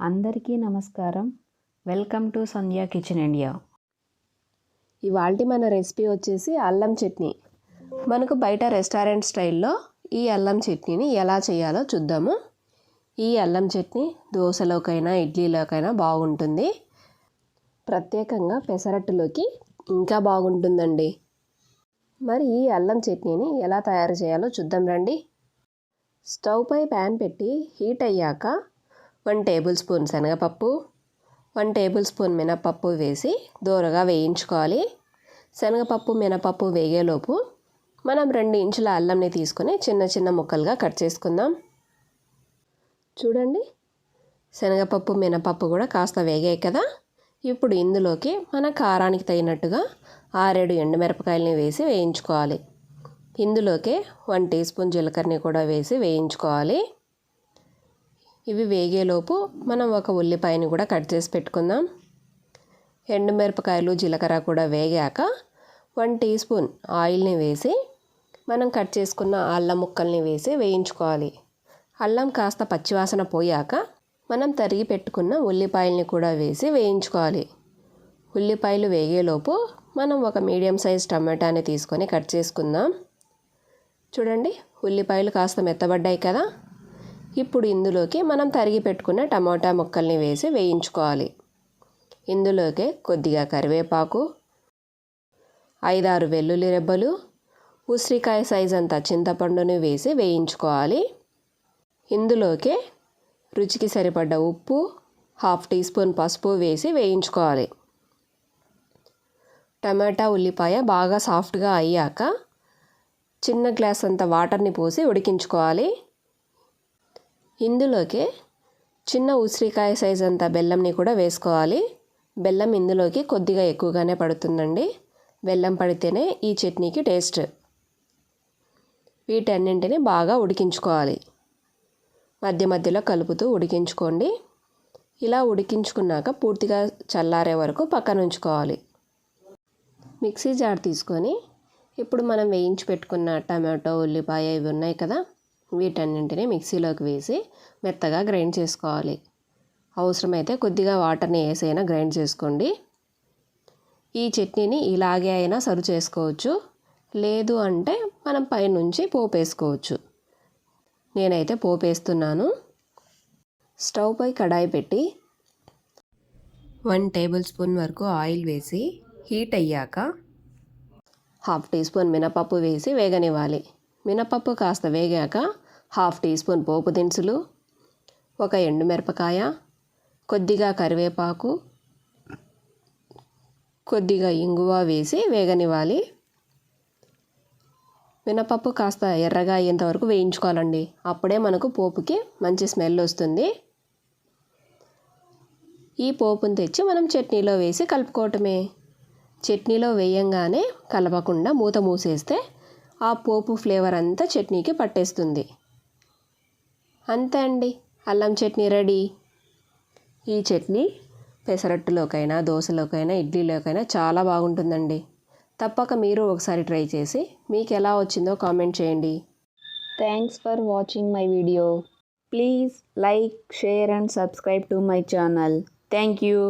అందరికీ నమస్కారం. Welcome to Sandhya kitchen India. ఇవాళ మన రెసిపీ వచ్చేసి అల్లం చట్నీ. మనకు బయట రెస్టారెంట్ స్టైల్లో ఈ అల్లం చట్నీని ఎలా చేయాలో చూద్దాము. ఈ అల్లం చట్నీ దోశలోకైనా ఇడ్లీలోకైనా బాగుంటుంది. ప్రత్యేకంగా పెసరట్టులోకి ఇంకా బాగుంటుందండి. మరి ఈ అల్లం చట్నీని ఎలా తయారు చేయాలో చూద్దాం రండి. స్టవ్ పై ప్యాన్ పెట్టి హీట్ అయ్యాక వన్ టేబుల్ స్పూన్ శనగపప్పు వన్ టేబుల్ స్పూన్ మినపప్పు వేసి దూరగా వేయించుకోవాలి. శనగపప్పు మినపప్పు వేగేలోపు మనం రెండు ఇంచుల అల్లంని తీసుకొని చిన్న చిన్న ముక్కలుగా కట్ చేసుకుందాం. చూడండి శనగపప్పు మినపప్పు కూడా కాస్త వేగాయి కదా. ఇప్పుడు ఇందులోకి మన కారానికి తగినట్టుగా ఆరేడు ఎండుమిరపకాయలని వేసి వేయించుకోవాలి. ఇందులోకి వన్ టీ స్పూన్ జీలకర్రని కూడా వేసి వేయించుకోవాలి. ఇవి వేగేలోపు మనం ఒక ఉల్లిపాయని కూడా కట్ చేసి పెట్టుకుందాం. ఎండుమిరపకాయలు జీలకర్ర కూడా వేగాక వన్ టీ స్పూన్ ఆయిల్ని వేసి మనం కట్ చేసుకున్న అల్లం ముక్కల్ని వేసి వేయించుకోవాలి. అల్లం కాస్త పచ్చివాసన పోయాక మనం తరిగి పెట్టుకున్న ఉల్లిపాయల్ని కూడా వేసి వేయించుకోవాలి. ఉల్లిపాయలు వేగేలోపు మనం ఒక మీడియం సైజ్ టమాటాని తీసుకొని కట్ చేసుకుందాం. చూడండి ఉల్లిపాయలు కాస్త మెత్తబడ్డాయి కదా? ఇప్పుడు ఇందులోకి మనం తరిగి పెట్టుకున్న టమాటా ముక్కల్ని వేసి వేయించుకోవాలి. ఇందులోకి కొద్దిగా కరివేపాకు ఐదారు వెల్లుల్లి రెబ్బలు ఉసిరికాయ సైజ్ అంత చింతపండుని వేసి వేయించుకోవాలి. ఇందులోకి రుచికి సరిపడ్డ ఉప్పు హాఫ్ టీ స్పూన్ పసుపు వేసి వేయించుకోవాలి. టమాటా ఉల్లిపాయ బాగా సాఫ్ట్గా అయ్యాక చిన్న గ్లాస్ అంత వాటర్ని పోసి ఉడికించుకోవాలి. ఇందులోకి చిన్న ఉసిరికాయ సైజ్ అంత బెల్లంని కూడా వేసుకోవాలి. బెల్లం ఇందులోకి కొద్దిగా ఎక్కువగానే పడుతుందండి. బెల్లం పడితేనే ఈ చట్నీకి టేస్ట్. వీటన్నింటిని బాగా ఉడికించుకోవాలి. మధ్య మధ్యలో కలుపుతూ ఉడికించుకోండి. ఇలా ఉడికించుకున్నాక పూర్తిగా చల్లారే వరకు పక్కన ఉంచుకోవాలి. మిక్సీ జార్ తీసుకొని ఇప్పుడు మనం వేయించి పెట్టుకున్న టమాటో ఉల్లిపాయ ఇవి ఉన్నాయి కదా వీటన్నింటినీ మిక్సీలోకి వేసి మెత్తగా గ్రైండ్ చేసుకోవాలి. అవసరమైతే కొద్దిగా వాటర్ని వేసైనా గ్రైండ్ చేసుకోండి. ఈ చట్నీని ఇలాగే అయినా సర్వ్ చేసుకోవచ్చు. లేదు అంటే మనం పైనుంచి పోపు వేసుకోవచ్చు. నేనైతే పోపు వేస్తున్నాను. స్టవ్ పై కడాయి పెట్టి వన్ టేబుల్ స్పూన్ వరకు ఆయిల్ వేసి హీట్ అయ్యాక హాఫ్ టీ స్పూన్ మినపప్పు వేసి వేగనివ్వాలి. మినపప్పు కాస్త వేగాక హాఫ్ టీ స్పూన్ పోపు దినుసులు ఒక ఎండుమిరపకాయ కొద్దిగా కరివేపాకు కొద్దిగా ఇంగువ వేసి వేగనివ్వాలి. మినపప్పు కాస్త ఎర్రగా అయ్యేంత వరకు వేయించుకోవాలండి. అప్పుడే మనకు పోపుకి మంచి స్మెల్ వస్తుంది. ఈ పోపును తెచ్చి మనం చట్నీలో వేసి కలుపుకోవటమే. చట్నీలో వేయంగానే కలపకుండా మూత మూసేస్తే ఆ పోపు ఫ్లేవర్ అంతా చట్నీకి పట్టేస్తుంది. అంతే అండి. అల్లం చట్నీ రెడీ. ఈ చట్నీ పెసరట్టులోకైనా దోశలోకైనా ఇడ్లీలోకైనా చాలా బాగుంటుందండి. తప్పక మీరు ఒకసారి ట్రై చేసి మీకు ఎలా వచ్చిందో కామెంట్ చేయండి. Thanks for watching my video please like share and subscribe to my channel thank you